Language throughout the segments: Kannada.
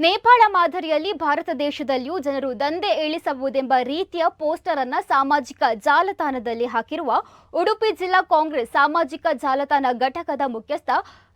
ನೇಪಾಳ ಮಾದರಿಯಲ್ಲಿ ಭಾರತ ದೇಶದಲ್ಲಿಯೂ ಜನರು ದಂಧೆ ಏಳಿಸಬಹುದೆಂಬ ರೀತಿಯ ಪೋಸ್ಟರ್ ಅನ್ನ ಸಾಮಾಜಿಕ ಜಾಲತಾಣದಲ್ಲಿ ಹಾಕಿರುವ ಉಡುಪಿ ಜಿಲ್ಲಾ ಕಾಂಗ್ರೆಸ್ ಸಾಮಾಜಿಕ ಜಾಲತಾಣ ಘಟಕದ ಮುಖ್ಯಸ್ಥ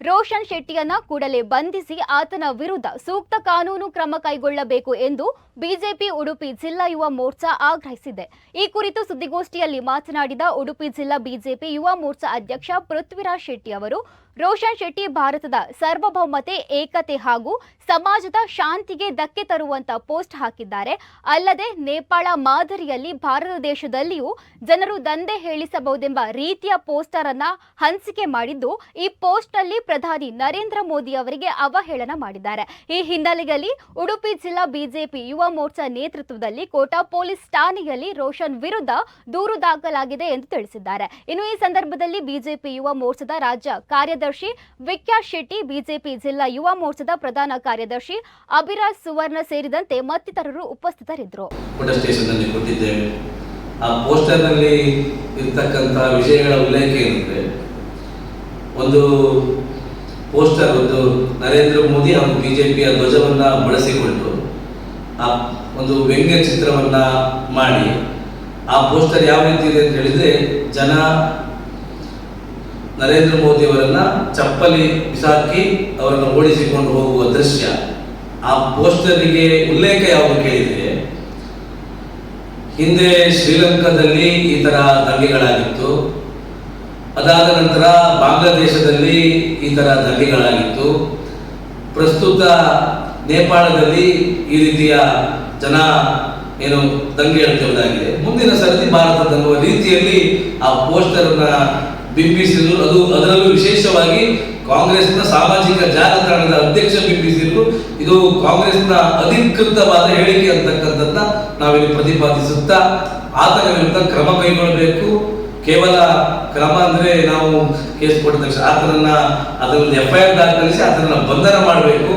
ರೋಷನ್ ಶೆಟ್ಟಿಯನ್ನ ಕೂಡಲೇ ಬಂಧಿಸಿ ಆತನ ವಿರುದ್ಧ ಸೂಕ್ತ ಕಾನೂನು ಕ್ರಮ ಕೈಗೊಳ್ಳಬೇಕು ಎಂದು ಬಿಜೆಪಿ ಉಡುಪಿ ಜಿಲ್ಲಾ ಯುವ ಮೋರ್ಚಾ ಆಗ್ರಹಿಸಿದೆ. ಈ ಕುರಿತು ಸುದ್ದಿಗೋಷ್ಠಿಯಲ್ಲಿ ಮಾತನಾಡಿದ ಉಡುಪಿ ಜಿಲ್ಲಾ ಬಿಜೆಪಿ ಯುವ ಮೋರ್ಚಾ ಅಧ್ಯಕ್ಷ ಪೃಥ್ವಿರಾಜ್ ಶೆಟ್ಟಿ ಅವರು, ರೋಷನ್ ಶೆಟ್ಟಿ ಭಾರತದ ಸಾರ್ವಭೌಮತೆ, ಏಕತೆ ಹಾಗೂ ಸಮಾಜದ ಶಾಂತಿಗೆ ಧಕ್ಕೆ ತರುವಂತ ಪೋಸ್ಟ್ ಹಾಕಿದ್ದಾರೆ. ಅಲ್ಲದೆ ನೇಪಾಳ ಮಾದರಿಯಲ್ಲಿ ಭಾರತ ದೇಶದಲ್ಲಿಯೂ ಜನರು ದಂಧೆ ಹೇಳಿಸಬಹುದೆಂಬ ರೀತಿಯ ಪೋಸ್ಟರ್ ಅನ್ನ ಹಂಚಿಕೆ ಮಾಡಿದ್ದು, ಈ ಪೋಸ್ಟ್ನಲ್ಲಿ ಪ್ರಧಾನಿ ನರೇಂದ್ರ ಮೋದಿ ಅವರಿಗೆ ಅವಹೇಳನ ಮಾಡಿದ್ದಾರೆ. ಈ ಹಿನ್ನೆಲೆಯಲ್ಲಿ ಉಡುಪಿ ಜಿಲ್ಲಾ ಬಿಜೆಪಿ ಯುವ ಮೋರ್ಚಾ ನೇತೃತ್ವದಲ್ಲಿ ಕೋಟಾ ಪೊಲೀಸ್ ಠಾಣೆಯಲ್ಲಿ ರೋಷನ್ ವಿರುದ್ಧ ದೂರು ದಾಖಲಾಗಿದೆ ಎಂದು ತಿಳಿಸಿದ್ದಾರೆ. ಇನ್ನು ಈ ಸಂದರ್ಭದಲ್ಲಿ ಬಿಜೆಪಿ ಯುವ ಮೋರ್ಚಾದ ರಾಜ್ಯ ಕಾರ್ಯದರ್ಶಿ ವಿಖ್ಯಾ ಶೆಟ್ಟಿ, ಬಿಜೆಪಿ ಜಿಲ್ಲಾ ಯುವ ಮೋರ್ಚಾದ ಪ್ರಧಾನ ಕಾರ್ಯದರ್ಶಿ ಅಭಿರಾಜ್ ಸುವರ್ಣ ಸೇರಿದಂತೆ ಮತ್ತಿತರರು ಉಪಸ್ಥಿತರಿದ್ದರು. ಆ ಪೋಸ್ಟರ್ನಲ್ಲಿ ಇರ್ತಕ್ಕಂಥ ವಿಷಯಗಳ ಉಲ್ಲೇಖ ಏನಂದರೆ, ಒಂದು ಪೋಸ್ಟರ್ ಒಂದು ನರೇಂದ್ರ ಮೋದಿ ಹಾಗೂ ಬಿಜೆಪಿಯ ಧ್ವಜವನ್ನ ಬಳಸಿಕೊಂಡು ಆ ಒಂದು ವ್ಯಂಗ್ಯ ಚಿತ್ರವನ್ನ ಮಾಡಿ. ಆ ಪೋಸ್ಟರ್ ಯಾವ ರೀತಿ ಇದೆ ಅಂತ ಹೇಳಿದ್ರೆ, ಜನ ನರೇಂದ್ರ ಮೋದಿ ಅವರನ್ನ ಚಪ್ಪಲಿ ಬಿಸಾಕಿ ಅವರನ್ನು ಓಡಿಸಿಕೊಂಡು ಹೋಗುವ ದೃಶ್ಯ. ಆ ಪೋಸ್ಟರಿಗೆ ಉಲ್ಲೇಖ ಯಾವುದು ಕೇಳಿದ್ರೆ, ಹಿಂದೆ ಶ್ರೀಲಂಕಾದಲ್ಲಿ ಈ ತರ ದಂಗೆಗಳಾಗಿತ್ತು. ಅದಾದ ನಂತರ ಬಾಂಗ್ಲಾದೇಶದಲ್ಲಿ ಈ ತರ ದಂಗೆಗಳಾಗಿತ್ತು. ಪ್ರಸ್ತುತ ನೇಪಾಳದಲ್ಲಿ ಈ ರೀತಿಯ ಜನ ಏನು ದಂಗೆ ಹೇಳ್ತಿರೋದಾಗಿದೆ ಮುಂದಿನ ಸರ್ತಿ ಭಾರತ ತನ್ನುವ ರೀತಿಯಲ್ಲಿ ಆ ಪೋಸ್ಟರ್ ಬಿಂಬಿಸಿದ್ರು. ಅದು ಅದರಲ್ಲೂ ವಿಶೇಷವಾಗಿ ಕಾಂಗ್ರೆಸ್ನ ಸಾಮಾಜಿಕ ಜಾಲತಾಣದ ಅಧ್ಯಕ್ಷ ಬಿಂಬಿಸಿದ್ರು. ಇದು ಕಾಂಗ್ರೆಸ್ನ ಅಧಿಕೃತವಾದ ಹೇಳಿಕೆ ಅಂತಕ್ಕಂಥದ್ದನ್ನ ನಾವಿಲ್ಲಿ ಪ್ರತಿಪಾದಿಸುತ್ತಾ, ಆತನ ವಿರುದ್ಧ ಕ್ರಮ ಕೈಗೊಳ್ಳಬೇಕು. ಕೇವಲ ಕ್ರಮ ಅಂದ್ರೆ ನಾವು ಕೇಸ್ ಕೊಟ್ಟ ತಕ್ಷಣ ಆತನನ್ನ ಅದರೊಂದು ಎಫ್ ಐ ಆರ್ ದಾಖಲಿಸಿ ಆತನನ್ನ ಬಂಧನ ಮಾಡಬೇಕು.